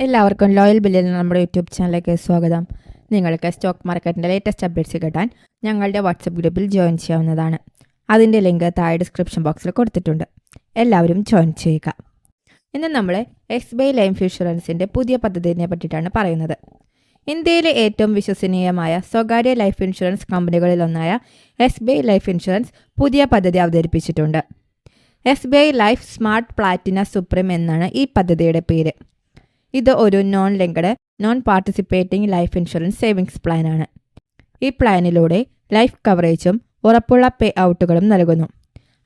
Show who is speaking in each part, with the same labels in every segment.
Speaker 1: എല്ലാവർക്കും ലോയൽ ബില്ലിൽ നമ്മുടെ യൂട്യൂബ് ചാനലിലേക്ക് സ്വാഗതം. നിങ്ങൾക്ക് സ്റ്റോക്ക് മാർക്കറ്റിന്റെ ലേറ്റസ്റ്റ് അപ്ഡേറ്റ്സ് കിട്ടാൻ ഞങ്ങളുടെ വാട്സപ്പ് ഗ്രൂപ്പിൽ ജോയിൻ ചെയ്യാവുന്നതാണ്. അതിന്റെ ലിങ്ക് താഴെ ഡിസ്ക്രിപ്ഷൻ ബോക്സിൽ കൊടുത്തിട്ടുണ്ട്. എല്ലാവരും ജോയിൻ ചെയ്യുക. ഇന്ന് നമ്മൾ എസ് ബി ലൈഫ് ഇൻഷുറൻസിന്റെ പുതിയ പദ്ധതിയെ പറ്റിയിട്ടാണ് പറയുന്നത്. ഇന്ത്യയിലെ ഏറ്റവും വിശ്വസനീയമായ സ്വകാര്യ life insurance കമ്പനികളിലൊന്നായ S B I Life Insurance പുതിയ പദ്ധതി അവതരിപ്പിച്ചിട്ടുണ്ട്. S B I Life Smart Platina Supreme എന്നാണ് ഈ പദ്ധതിയുടെ പേര്. ഇത് ഒരു non linked non participating life insurance savings plan ആണ്. ഈ പ്ലാനിലൂടെ ലൈഫ് കവറേജും ഉറപ്പുള്ള പേ ഔട്ടുകളും നൽകുന്നു.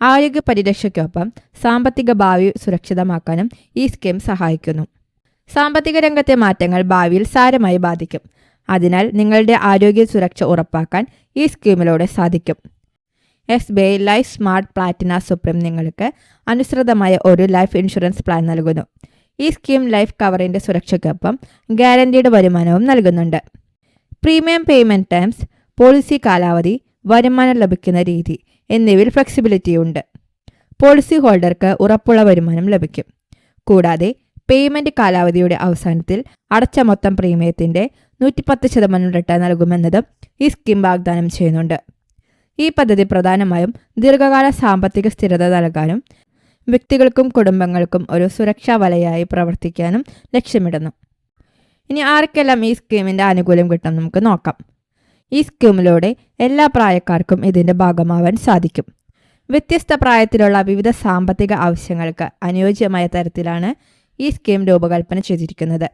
Speaker 1: ആരോഗ്യ പരിരക്ഷയ്ക്കൊപ്പം സാമ്പത്തിക ഭാവി സുരക്ഷിതമാക്കാനും ഈ സ്കീം സഹായിക്കുന്നു. സാമ്പത്തിക രംഗത്തെ മാറ്റങ്ങൾ ഭാവിയിൽ സാരമായി ബാധിക്കും. അതിനാൽ നിങ്ങളുടെ ആരോഗ്യ സുരക്ഷ ഉറപ്പാക്കാൻ ഈ സ്കീമിലൂടെ സാധിക്കും. S B I life smart platina supreme നിങ്ങൾക്ക് അനുസൃതമായ ഒരു ലൈഫ് ഇൻഷുറൻസ് പ്ലാൻ നൽകുന്നു. ഈ സ്കീം ലൈഫ് കവറിന്റെ സുരക്ഷയ്ക്കൊപ്പം ഗ്യാരണ്ടീഡ് വരുമാനവും നൽകുന്നുണ്ട്. പ്രീമിയം പേയ്മെന്റ് ടൈംസ് പോളിസി കാലാവധി വരുമാനം ലഭിക്കുന്ന രീതി എന്നിവയിൽ ഫ്ലെക്സിബിലിറ്റിയുണ്ട് പോളിസി ഹോൾഡർക്ക് ഉറപ്പുള്ള വരുമാനം ലഭിക്കും. കൂടാതെ പേയ്മെന്റ് കാലാവധിയുടെ അവസാനത്തിൽ അടച്ച മൊത്തം പ്രീമിയത്തിന്റെ നൂറ്റിപ്പത്ത് ശതമാനം റിട്ടേൺ നൽകുമെന്നതും ഈ സ്കീം വാഗ്ദാനം ചെയ്യുന്നുണ്ട്. ഈ പദ്ധതി പ്രധാനമായും ദീർഘകാല സാമ്പത്തിക സ്ഥിരത നൽകാനും വ്യക്തികൾക്കും കുടുംബങ്ങൾക്കും ഒരു സുരക്ഷാ വലയായി പ്രവർത്തിക്കാനും ലക്ഷ്യമിടുന്നു. ഇനി ആർക്കെല്ലാം ഈ സ്കീമിന്റെ ആനുകൂല്യം കിട്ടും നമുക്ക് നോക്കാം. ഈ സ്കീമിലൂടെ എല്ലാ പ്രായക്കാർക്കും ഇതിന്റെ ഭാഗമാവാൻ സാധിക്കും. വ്യത്യസ്ത പ്രായത്തിലുള്ള വിവിധ സാമ്പത്തിക ആവശ്യങ്ങൾക്ക് അനുയോജ്യമായ തരത്തിലാണ് ഈ സ്കീം രൂപകൽപ്പന ചെയ്തിരിക്കുന്നത്.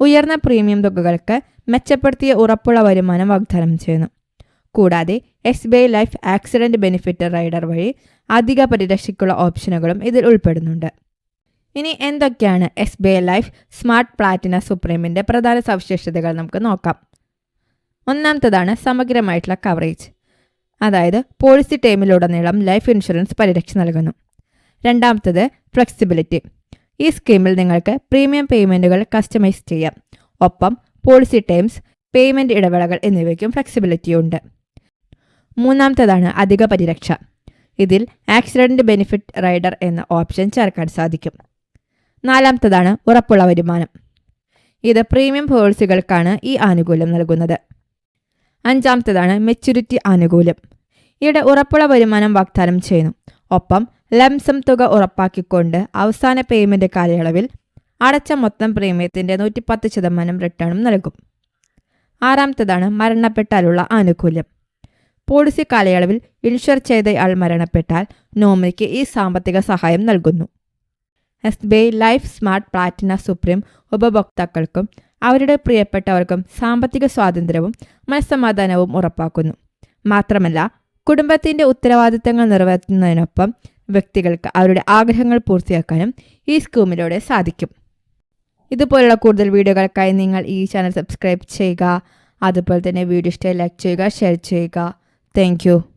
Speaker 1: ഉയർന്ന പ്രീമിയം തുകകൾക്ക് മെച്ചപ്പെടുത്തിയ ഉറപ്പുള്ള വരുമാനം വാഗ്ദാനം ചെയ്യുന്നു. കൂടാതെ S B I life accident benefit rider വഴി അധിക പരിരക്ഷയ്ക്കുള്ള ഓപ്ഷനുകളും ഇതിൽ ഉൾപ്പെടുന്നുണ്ട്. ഇനി എന്തൊക്കെയാണ് S B I life smart platina സുപ്രീമിന്റെ പ്രധാന സവിശേഷതകൾ നമുക്ക് നോക്കാം. ഒന്നാമത്തതാണ് സമഗ്രമായിട്ടുള്ള കവറേജ് അതായത് പോളിസി ടൈമിലുടനീളം ലൈഫ് ഇൻഷുറൻസ് പരിരക്ഷ നൽകുന്നു. രണ്ടാമത്തത് ഫ്ലെക്സിബിലിറ്റി ഈ സ്കീമിൽ നിങ്ങൾക്ക് പ്രീമിയം പേയ്മെന്റുകൾ കസ്റ്റമൈസ് ചെയ്യാം. ഒപ്പം പോളിസി ടൈംസ് പേയ്മെന്റ് ഇടവേളകൾ എന്നിവയ്ക്കും ഫ്ലെക്സിബിലിറ്റി ഉണ്ട്. മൂന്നാമത്തേതാണ് അധിക പരിരക്ഷ. ഇതിൽ ആക്സിഡന്റ് ബെനിഫിറ്റ് റൈഡർ എന്ന ഓപ്ഷൻ ചേർക്കാൻ സാധിക്കും. നാലാമത്തേതാണ് ഉറപ്പുള്ള വരുമാനം. ഇത് പ്രീമിയം പോളിസികൾക്കാണ് ഈ ആനുകൂല്യം നൽകുന്നത്. അഞ്ചാമത്തേതാണ് മെച്യൂരിറ്റി ആനുകൂല്യം. ഇവിടെ ഉറപ്പുള്ള വരുമാനം വാഗ്ദാനം ചെയ്യുന്നു. ഒപ്പം ലംസം തുക ഉറപ്പാക്കിക്കൊണ്ട് അവസാന പേയ്മെന്റ് കാലയളവിൽ അടച്ച മൊത്തം പ്രീമിയത്തിന്റെ നൂറ്റിപ്പത്ത് ശതമാനം റിട്ടേണും നൽകും. ആറാമത്തേതാണ് മരണപ്പെട്ടാലുള്ള ആനുകൂല്യം. പോളിസി കാലയളവിൽ ഇൻഷുർ ചെയ്തയാൾ മരണപ്പെട്ടാൽ നോമിനിക്ക് ഈ സാമ്പത്തിക സഹായം നൽകുന്നു. S B I Life Smart Platina Supreme ഉപഭോക്താക്കൾക്കും അവരുടെ പ്രിയപ്പെട്ടവർക്കും സാമ്പത്തിക സ്വാതന്ത്ര്യവും മനസ്സമാധാനവും ഉറപ്പാക്കുന്നു. മാത്രമല്ല കുടുംബത്തിന്റെ ഉത്തരവാദിത്തങ്ങൾ നിറവേറ്റുന്നതിനൊപ്പം വ്യക്തികൾക്ക് അവരുടെ ആഗ്രഹങ്ങൾ പൂർത്തിയാക്കാനും ഈ സ്കീമിലൂടെ സാധിക്കും. ഇതുപോലുള്ള കൂടുതൽ വീഡിയോകൾക്കായി നിങ്ങൾ ഈ ചാനൽ സബ്സ്ക്രൈബ് ചെയ്യുക. അതുപോലെ തന്നെ വീഡിയോ ഇഷ്ടമായി ലൈക്ക് ചെയ്യുക ഷെയർ ചെയ്യുക. Thank you.